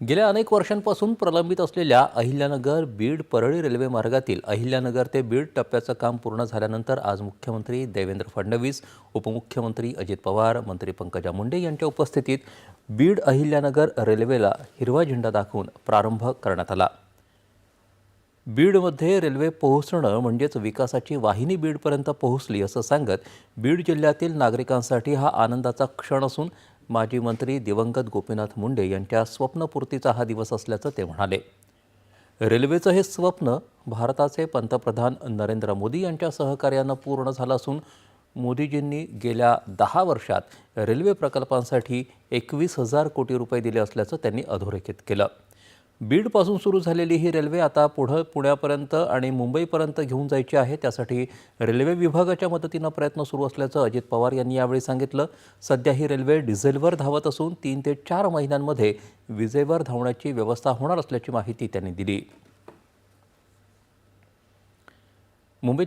गेल्या अनेक वर्षांपासून प्रलंबित असलेल्या अहिल्यानगर बीड परळी रेल्वे मार्गातील अहिल्यानगर ते बीड टप्प्याचं काम पूर्ण झाल्यानंतर आज मुख्यमंत्री देवेंद्र फडणवीस उपमुख्यमंत्री अजित पवार मंत्री पंकजा मुंडे यांच्या उपस्थितीत बीड अहिल्यानगर रेल्वेला हिरवा झेंडा दाखवून प्रारंभ करण्यात आला. बीडमध्ये रेल्वे पोहोचणं म्हणजेच विकासाची वाहिनी बीडपर्यंत पोहोचली असं सांगत बीड जिल्ह्यातील नागरिकांसाठी हा आनंदाचा क्षण असून माजी मंत्री दिवंगत गोपीनाथ मुंडे यांच्या स्वप्नपूर्तीचा हा दिवस असल्याचं ते म्हणाले. रेल्वेचं हे स्वप्न भारताचे पंतप्रधान नरेंद्र मोदी यांच्या सहकार्यानं पूर्ण झालं असून मोदीजींनी गेल्या दहा वर्षात रेल्वे प्रकल्पांसाठी एकवीस हजार कोटी रुपये दिले असल्याचं त्यांनी अधोरेखित केलं. बीडपासून सुरू झालेली ही रेल्वे आता पुढं पुण्यापर्यंत आणि मुंबईपर्यंत घेऊन जायची आहे. त्यासाठी रेल्वे विभागाच्या मदतीनं प्रयत्न सुरू असल्याचं अजित पवार यांनी यावेळी सांगितलं. सध्या ही रेल्वे डिझेलवर धावत असून तीन ते चार महिन्यांमध्ये विजेवर धावण्याची व्यवस्था होणार असल्याची माहिती त्यांनी दिली. मुंबई